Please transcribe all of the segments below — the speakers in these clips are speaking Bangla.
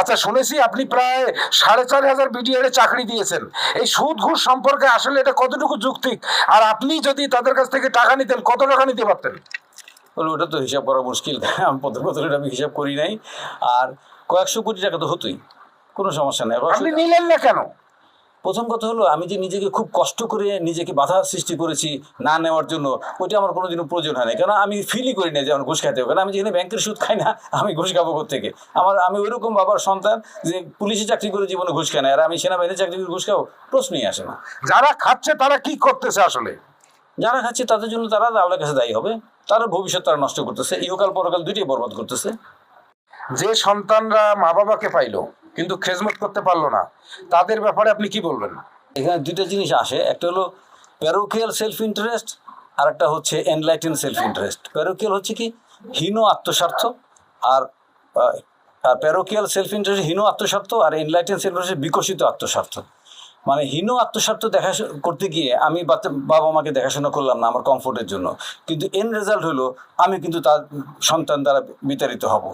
আচ্ছা শুনেছি আপনি প্রায় সাড়ে চার হাজার বিডিআর চাকরি দিয়েছেন। এই সুদ ঘুষ সম্পর্কে আসলে এটা কতটুকু যুক্তিক? আর আপনি যদি তাদের কাছ থেকে টাকা নিতেন কত টাকা নিতে পারতেন? বলে ওটা তো হিসাব করা মুশকিল। আমি প্রথম প্রথম আমি হিসাব করি নাই। আর কয়েকশো কোটি টাকা তো হতোই। কোনো সমস্যা নেই। আপনি নিলেন না কেন? প্রথম কথা হলো আমি যে নিজেকে খুব কষ্ট করে নিজেকে বাধা সৃষ্টি করেছি না নেওয়ার জন্য ওইটা আমার কোনোদিনও প্রয়োজন হয় না কেন আমি ফিলই করি না যে আমার ঘুষ খাইতে হবে। কারণ আমি যেখানে ব্যাংকের সুদ খাই না আমি ঘুষ খাব থেকে আমার আমি ওইরকম বাবার সন্তান যে পুলিশে চাকরি করে জীবনে ঘুষ খাই না। আর আমি সেনাবাহিনীতে চাকরি করে ঘুষ খাব প্রশ্নই আসে না। যারা খাচ্ছে তারা কি করতেছে আসলে? যারা খাচ্ছে তাদের জন্য তারা আল্লাহর কাছে দায়ী হবে। তারা ভবিষ্যৎ তারা নষ্ট করতেছে। ইহকাল পরকাল দুইটাই বরবাদ করতেছে। যে সন্তানরা মা বাবাকে পাইলো কিন্তু খেজমত করতে পারল না। তাদের ব্যাপারে আপনি কি বলবেন? এখানে দুইটা জিনিস আসে। একটা হলো প্যারোকিয়াল সেলফ ইন্টারেস্ট আর একটা হচ্ছে এনলাইটেন সেলফ ইন্টারেস্ট প্যারোকিয়াল হচ্ছে কি? হীন আত্মস্বার্থ আর আর প্যারোকিয়াল সেলফ ইন্টারেস্ট হীন আত্মস্বার্থ আর এনলাইটেন সেলফ ইন্টারেস্ট বিকশিত আত্মস্বার্থ। মানে হীন আত্মস্বার্থ দেখা করতে গিয়ে আমি বাবা মাকে দেখাশোনা করলাম না আমার কমফোর্টের জন্য। কিন্তু এন রেজাল্ট হলো আমি কিন্তু তার সন্তান দ্বারা বিতাড়িত হব।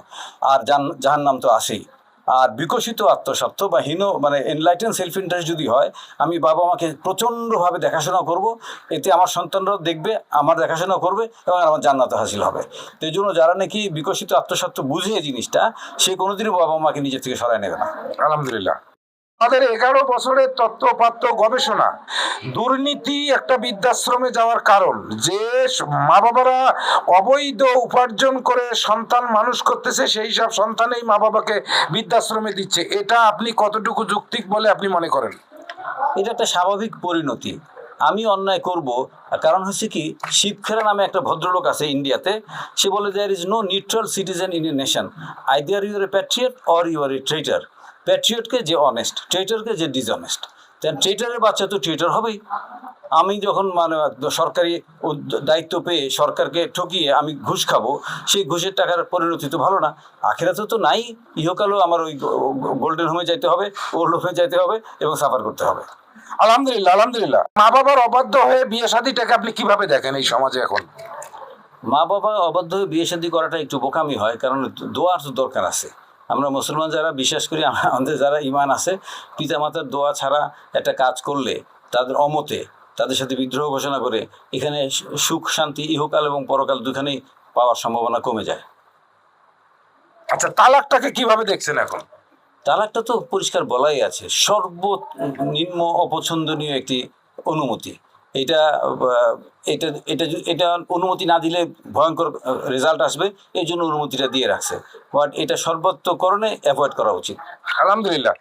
আর জাহার নাম তো আসেই। আর বিকশিত আত্মস্বার্থ বা হীন মানে এনলাইটেন সেলফ ইন্টারেস্ট যদি হয়, আমি বাবা মাকে প্রচণ্ডভাবে দেখাশোনা করব। এতে আমার সন্তানরাও দেখবে, আমার দেখাশোনা করবে এবং আমার জান্নাত হাসিল হবে। তো এই জন্য যারা নাকি বিকশিত আত্মস্বার্থ বুঝে জিনিসটা, সে কোনোদিনই বাবা মাকে নিজের থেকে সরায় নেবে না। আলহামদুলিল্লাহ। আমাদের এগারো বছরের তত্ত্বপাত্র গবেষণা, দুর্নীতি একটা বৃদ্ধাশ্রমে যাওয়ার কারণ, যে মা বাবারা অবৈধ উপার্জন করে সন্তান মানুষ করতেছে, সেই সব সন্তানেই মা বাবাকে বৃদ্ধাশ্রমে দিচ্ছে। এটা আপনি কতটুকু যুক্তিক বলে আপনি মনে করেন? এটা একটা স্বাভাবিক পরিণতি। আমি অন্যায় করব। কারণ হচ্ছে কি, শিবখেরা নামে একটা ভদ্রলোক আছে ইন্ডিয়াতে, সে বলে there is no neutral citizen in a nation either you're a patriot or you're a traitor প্যাট্রিয়টকে যে অনেস্ট ট্রেটারকে যে ডিসঅনেস্ট দেন ট্রেটারের বাচ্চা তো ট্রেটার হবেই। আমি যখন মানে সরকারি দায়িত্ব পেয়ে সরকারকে ঠকিয়ে আমি ঘুষ খাব, সেই ঘুষের টাকার পরিণতি তো ভালো না। আখেরাতে তো নাই। ইহকালও আমার ওই গোল্ডেন হোমে যাইতে হবে, ওল্ড হোমে যাইতে হবে এবং সাফার করতে হবে। আলহামদুলিল্লাহ আলহামদুলিল্লাহ। মা বাবার অবাধ্য হয়ে বিয়ে শাদিটাকে আপনি কীভাবে দেখেন এই সমাজে এখন? মা বাবা অবাধ্য হয়ে বিয়ে শাদী করাটা একটু বোকামি হয় কারণ দোয়ার তো দরকার আছে। আমরা মুসলমান যারা বিশ্বাস করি আমাদের যারা ইমান আছে পিতামাতার দোয়া ছাড়া একটা কাজ করলে তাদের অমতে তাদের সাথে বিদ্রোহ ঘোষণা করে এখানে সুখ শান্তি ইহকাল এবং পরকাল দুখানেই পাওয়ার সম্ভাবনা কমে যায়। আচ্ছা তালাকটাকে কীভাবে দেখছেন এখন? তালাকটা তো পরিষ্কার বলাই আছে। সর্বনিম্ন অপছন্দনীয় একটি অনুমতি। এটা এটা এটা এটা অনুমতি না দিলে ভয়ঙ্কর রেজাল্ট আসবে। এই জন্য অনুমতিটা দিয়ে রাখছে। বাট এটা সর্বত্রকরণে অ্যাভয়েড করা উচিত। আলহামদুলিল্লাহ।